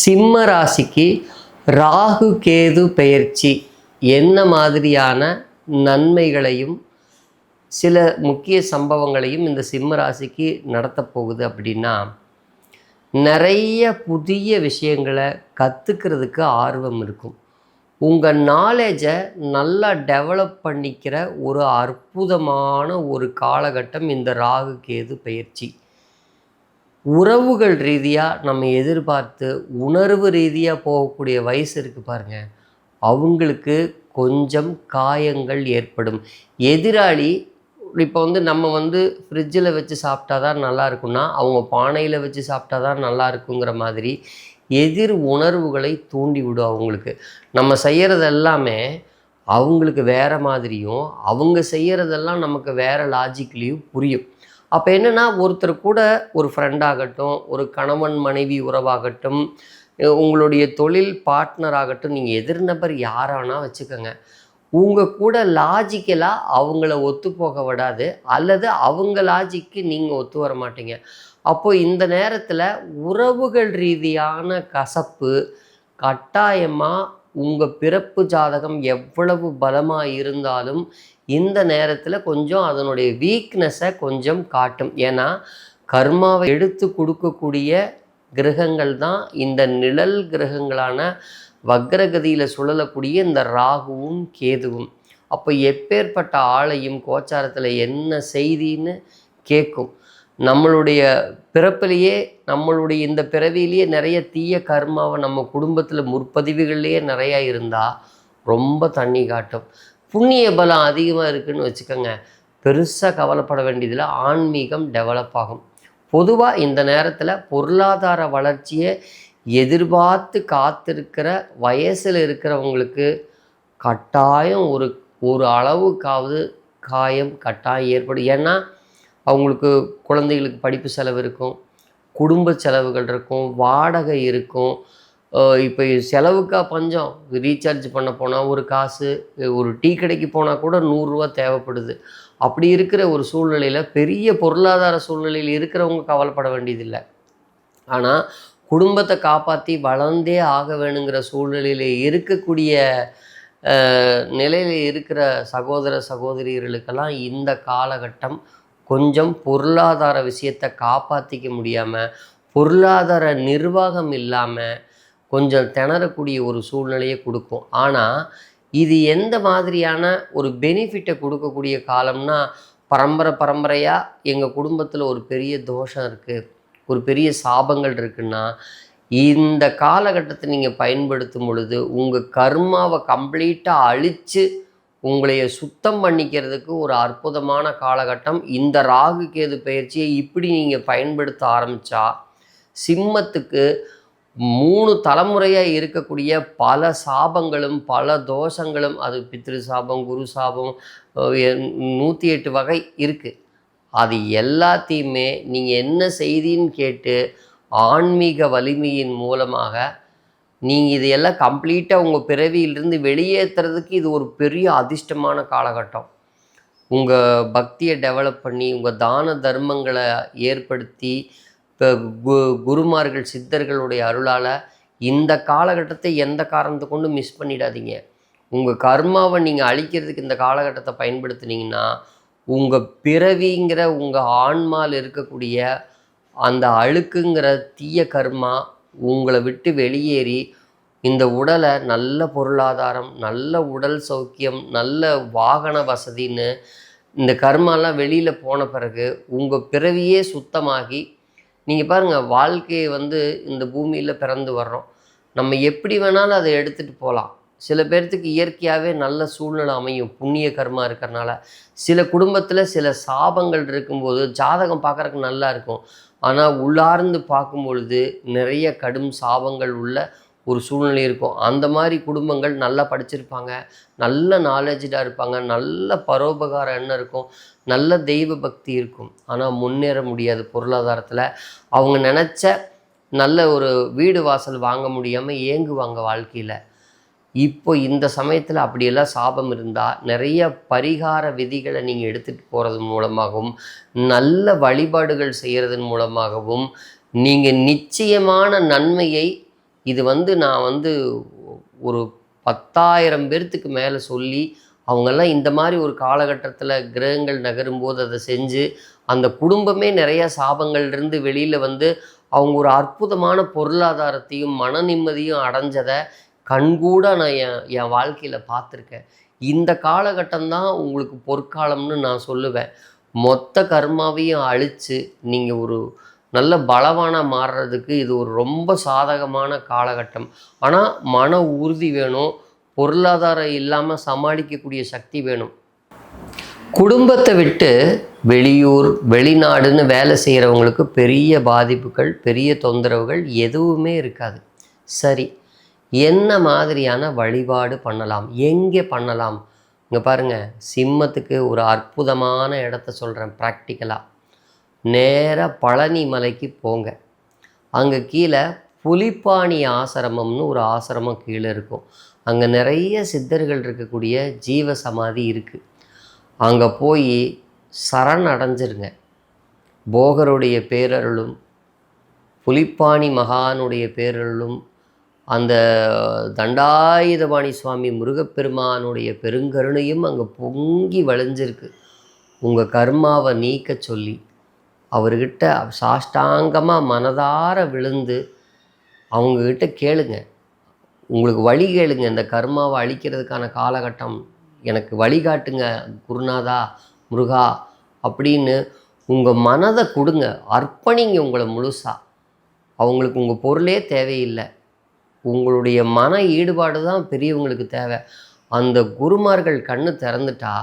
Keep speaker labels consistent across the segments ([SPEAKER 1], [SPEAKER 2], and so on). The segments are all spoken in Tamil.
[SPEAKER 1] சிம்ம ராசிக்கு ராகு கேது பெயர்ச்சி என்ன மாதிரியான நன்மைகளையும் சில முக்கிய சம்பவங்களையும் இந்த சிம்ம ராசிக்கு நடத்தப் போகுது அப்படின்னா நிறைய புதிய விஷயங்களை கற்றுக்கிறதுக்கு ஆர்வம் இருக்கும். உங்கள் நாலேஜை நல்லா டெவலப் பண்ணிக்கிற ஒரு அற்புதமான ஒரு காலகட்டம் இந்த ராகு கேது பயிற்சி உறவுகள் ரீதியாக நம்ம எதிர்பார்த்து உணர்வு ரீதியாக போகக்கூடிய வயசு இருக்குது பாருங்க. அவங்களுக்கு கொஞ்சம் காயங்கள் ஏற்படும். எதிராளி இப்போ வந்து நம்ம வந்து ஃப்ரிட்ஜில் வச்சு சாப்பிட்டா தான் நல்லா இருக்கும்னா அவங்க பானையில் வச்சு சாப்பிட்டா தான் நல்லா இருக்குங்கிற மாதிரி எதிர் உணர்வுகளை தூண்டி விடும் அவங்களுக்கு. நம்ம செய்கிறது எல்லாமே அவங்களுக்கு வேறு மாதிரியும் அவங்க செய்கிறதெல்லாம் நமக்கு வேறு லாஜிக்லேயும் புரியும். அப்போ என்னென்னா ஒருத்தர் கூட ஒரு ஃப்ரெண்டாகட்டும் ஒரு கணவன் மனைவி உறவாகட்டும் உங்களுடைய தொழில் பார்ட்னர் ஆகட்டும் நீங்கள் எதிர்நபர் யாரானா வச்சுக்கோங்க. உங்கள் கூட லாஜிக்கலாக அவங்கள ஒத்து போக விடாது அல்லது அவங்க லாஜிக்கு நீங்கள் ஒத்து வர மாட்டீங்க. அப்போது இந்த நேரத்தில் உறவுகள் ரீதியான கசப்பு கட்டாயமாக உங்கள் பிறப்பு ஜாதகம் எவ்வளவு பலமாக இருந்தாலும் இந்த நேரத்தில் கொஞ்சம் அதனுடைய வீக்னஸை கொஞ்சம் காட்டும். ஏன்னா கர்மாவை எடுத்து கொடுக்கக்கூடிய கிரகங்கள் தான் இந்த நிழல் கிரகங்களான வக்ரகதியில் சுழலக்கூடிய இந்த ராகுவும் கேதுவும். அப்போ எப்பேற்பட்ட ஆளையும் கோச்சாரத்தில் என்ன செய்தின்னு கேட்கும் நம்மளுடைய பிறப்பிலேயே நம்மளுடைய இந்த பிறவியிலேயே நிறைய தீய கர்மாவை நம்ம குடும்பத்தில் முற்பதிவுகள்லேயே நிறையா இருந்தால் ரொம்ப தண்ணி காட்டும். புண்ணிய பலம் அதிகமாக இருக்குன்னு வச்சுக்கோங்க. பெருசாக கவலைப்பட வேண்டியதில் ஆன்மீகம் டெவலப் ஆகும். பொதுவாக இந்த நேரத்தில் பொருளாதார வளர்ச்சியை எதிர்பார்த்து காத்திருக்கிற வயசில் இருக்கிறவங்களுக்கு கட்டாயம் ஒரு ஒரு அளவுக்காவது காயம் கட்டாயம் ஏற்படும். ஏன்னா அவங்களுக்கு குழந்தைகளுக்கு படிப்பு செலவு இருக்கும் குடும்ப செலவுகள் இருக்கும் வாடகை இருக்கும். இப்போ செலவுக்கா பஞ்சம். ரீசார்ஜ் பண்ண போனால் ஒரு காசு ஒரு டீ கடைக்கு போனால் கூட நூறுரூவா தேவைப்படுது. அப்படி இருக்கிற ஒரு சூழ்நிலையில் பெரிய பொருளாதார சூழ்நிலையில் இருக்கிறவங்க கவலைப்பட வேண்டியதில்லை. ஆனால் குடும்பத்தை காப்பாற்றி வளர்ந்தே ஆக வேணுங்கிற சூழ்நிலையில் இருக்கக்கூடிய நிலையில் இருக்கிற சகோதர சகோதரிகளுக்கெல்லாம் இந்த காலகட்டம் கொஞ்சம் பொருளாதார விஷயத்தை காப்பாற்றிக்க முடியாமல் பொருளாதார நிர்வாகம் இல்லாமல் கொஞ்சம் திணறக்கூடிய ஒரு சூழ்நிலையை கொடுக்கும். ஆனால் இது எந்த மாதிரியான ஒரு பெனிஃபிட்டை கொடுக்கக்கூடிய காலம்னா பரம்பரை பரம்பரையாக எங்கள் குடும்பத்தில் ஒரு பெரிய தோஷம் இருக்குது ஒரு பெரிய சாபங்கள் இருக்குன்னா இந்த காலகட்டத்தை நீங்கள் பயன்படுத்தும் பொழுது உங்கள் கர்மாவை கம்ப்ளீட்டாக அழித்து உங்களைய சுத்தம் பண்ணிக்கிறதுக்கு ஒரு அற்புதமான காலகட்டம். இந்த ராகு கேது பயிற்சியை இப்படி நீங்கள் பயன்படுத்த ஆரம்பித்தா சிம்மத்துக்கு மூணு தலைமுறையாக இருக்கக்கூடிய பல சாபங்களும் பல தோஷங்களும் அது பித்ரு சாபம் குரு சாபம் நூற்றி எட்டு வகை இருக்குது அது எல்லாத்தையுமே நீங்கள் என்ன செய்தின்னு கேட்டு ஆன்மீக வலிமையின் மூலமாக நீங்கள் இதையெல்லாம் கம்ப்ளீட்டாக உங்கள் பிறவியிலிருந்து வெளியேற்றுறதுக்கு இது ஒரு பெரிய அதிர்ஷ்டமான காலகட்டம். உங்கள் பக்தியை டெவலப் பண்ணி உங்கள் தான தர்மங்களை ஏற்படுத்தி இப்போ கு குருமார்கள் சித்தர்களுடைய அருளால் இந்த காலகட்டத்தை எந்த காரணத்தை கொண்டு மிஸ் பண்ணிடாதீங்க. உங்கள் கர்மாவை நீங்கள் அழிக்கிறதுக்கு இந்த காலகட்டத்தை பயன்படுத்துனீங்கன்னா உங்கள் பிறவிங்கிற உங்கள் ஆன்மாவில் இருக்கக்கூடிய அந்த அழுக்குங்கிற தீய கர்மா உங்களை விட்டு வெளியேறி இந்த உடலை நல்ல பொருளாதாரம் நல்ல உடல் சௌக்கியம் நல்ல வாகன வசதின்னு இந்த கர்மாலாம் வெளியில் போன பிறகு உங்கள் பிறவியே சுத்தமாகி நீங்கள் பாருங்கள் வாழ்க்கையை வந்து இந்த பூமியில் பிறந்து வர்றோம். நம்ம எப்படி வேணாலும் அதை எடுத்துகிட்டு போகலாம். சில பேர்த்துக்கு இயற்கையாகவே நல்ல சூழ்நிலை அமையும். புண்ணிய கர்மா இருக்கிறனால. சில குடும்பத்தில் சில சாபங்கள் இருக்கும்போது ஜாதகம் பார்க்குறக்கு நல்லா இருக்கும். ஆனால் உள்ளார்ந்து பார்க்கும் பொழுது நிறைய கடும் சாபங்கள் உள்ள ஒரு சூழ்நிலை இருக்கும். அந்த மாதிரி குடும்பங்கள் நல்லா படிச்சிருப்பாங்க. நல்ல நாலேஜாக இருப்பாங்க. நல்ல பரோபகார எண்ணம் இருக்கும். நல்ல தெய்வ பக்தி இருக்கும். ஆனால் முன்னேற முடியாது பொருளாதாரத்தில். அவங்க நினச்ச நல்ல ஒரு வீடு வாசல் வாங்க முடியாமல் ஏங்குவாங்க வாழ்க்கையில். இப்போ இந்த சமயத்தில் அப்படியெல்லாம் சாபம் இருந்தால் நிறைய பரிகார விதிகளை நீங்கள் எடுத்துகிட்டு போகிறது மூலமாகவும் நல்ல வழிபாடுகள் செய்கிறதன் மூலமாகவும் நீங்கள் நிச்சயமான நன்மையை இது வந்து நான் வந்து ஒரு பத்தாயிரம் பேர்த்துக்கு மேலே சொல்லி அவங்கெல்லாம் இந்த மாதிரி ஒரு காலகட்டத்தில் கிரகங்கள் நகரும்போது அதை செஞ்சு அந்த குடும்பமே நிறைய சாபங்கள்லேருந்து வெளியில் வந்து அவங்க ஒரு அற்புதமான பொருளாதாரத்தையும் மன நிம்மதியும் அடைஞ்சதை கண்கூட நான் என் என் வாழ்க்கையில் பார்த்துருக்கேன். இந்த காலகட்டம்தான் உங்களுக்கு பொற்காலம்னு நான் சொல்லுவேன். மொத்த கர்மாவையும் அழித்து நீங்கள் ஒரு நல்ல பலவான மாறுறதுக்கு இது ஒரு ரொம்ப சாதகமான காலகட்டம். ஆனால் மன உறுதி வேணும் பொருளாதாரம் இல்லாமல் சமாளிக்கக்கூடிய சக்தி வேணும். குடும்பத்தை விட்டு வெளியூர் வெளிநாடுன்னு வேலை செய்கிறவங்களுக்கு பெரிய பாதிப்புகள் பெரிய தொந்தரவுகள் எதுவுமே இருக்காது. சரி என்ன மாதிரியான வழிபாடு பண்ணலாம்? எங்கே பண்ணலாம்? இங்கே பாருங்கள் சிம்மத்துக்கு ஒரு அற்புதமான இடத்த சொல்கிறேன் ப்ராக்டிக்கலாக நேராக பழனி மலைக்கு போங்க. அங்கே கீழே புலிப்பாணி ஆசிரமம்னு ஒரு ஆசிரமம் கீழே இருக்கும். அங்கே நிறைய சித்தர்கள் இருக்கக்கூடிய ஜீவ சமாதி இருக்குது அங்கே போய் சரண் அடைஞ்சிருங்க. போகருடைய பேரருளும் புலிப்பாணி மகானுடைய பேரருளும் அந்த தண்டாயுதபாணி சுவாமி முருகப்பெருமானுடைய பெருங்கருணையும் அங்கே பொங்கி வழிஞ்சிருக்கு உங்கள் கர்மாவை நீக்க சொல்லி அவர்கிட்ட சாஷ்டாங்கமாக மனதார விழுந்து அவங்கக்கிட்ட கேளுங்க. உங்களுக்கு வழி கேளுங்க. இந்த கர்மாவை அழிக்கிறதுக்கான காலகட்டம் எனக்கு வழிகாட்டுங்க குருநாதா முருகா அப்படின்னு உங்கள் மனதை கொடுங்க. அர்ப்பணிங்க உங்களை முழுசாக அவங்களுக்கு உங்கள் பொருளே தேவையில்லை. உங்களுடைய மன ஈடுபாடு தான் பெரியவங்களுக்கு தேவை. அந்த குருமார்கள் கண்ணு திறந்துட்டா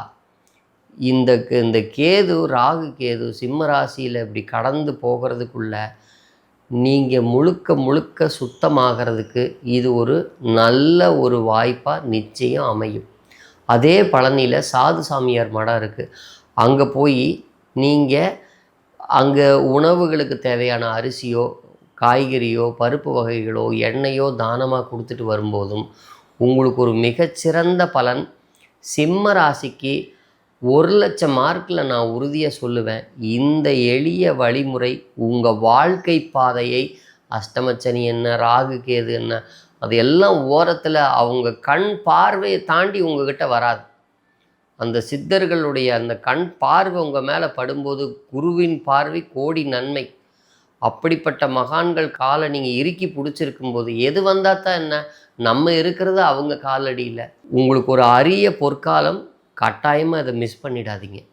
[SPEAKER 1] இந்த இந்த கேது ராகு கேது சிம்ம ராசியில் இப்படி கடந்து போகிறதுக்குள்ள நீங்கள் முழுக்க முழுக்க சுத்தமாகிறதுக்கு இது ஒரு நல்ல ஒரு வாய்ப்பாக நிச்சயம் அமையும். அதே பழனியில் சாது சாமியார் மடம் இருக்குது அங்கே போய் நீங்கள் அங்கே உணவுகளுக்கு தேவையான அரிசியோ காய்கறியோ பருப்பு வகைகளோ எண்ணெயோ தானமாக கொடுத்துட்டு வரும்போதும் உங்களுக்கு ஒரு மிகச்சிறந்த பலன் சிம்ம ராசிக்கு ஒரு லட்சம் மார்க்கில் நான் உறுதியாக சொல்லுவேன். இந்த எளிய வழிமுறை உங்கள் வாழ்க்கை பாதையை அஷ்டமச்சனி என்ன ராகு கேது என்ன அது எல்லாம் ஓரத்தில் அவங்க கண் பார்வையை தாண்டி உங்ககிட்ட வராது. அந்த சித்தர்களுடைய அந்த கண் பார்வை உங்கள் மேலே படும்போது குருவின் பார்வை கோடி நன்மை. அப்படிப்பட்ட மகான்கள் காலை நீங்கள் இறுக்கி பிடிச்சிருக்கும் போது எது வந்தால் தான் என்ன? நம்ம இருக்கிறது அவங்க காலடியில். உங்களுக்கு ஒரு அரிய பொற்காலம் கட்டாயமாக அதை மிஸ் பண்ணிடாதீங்க.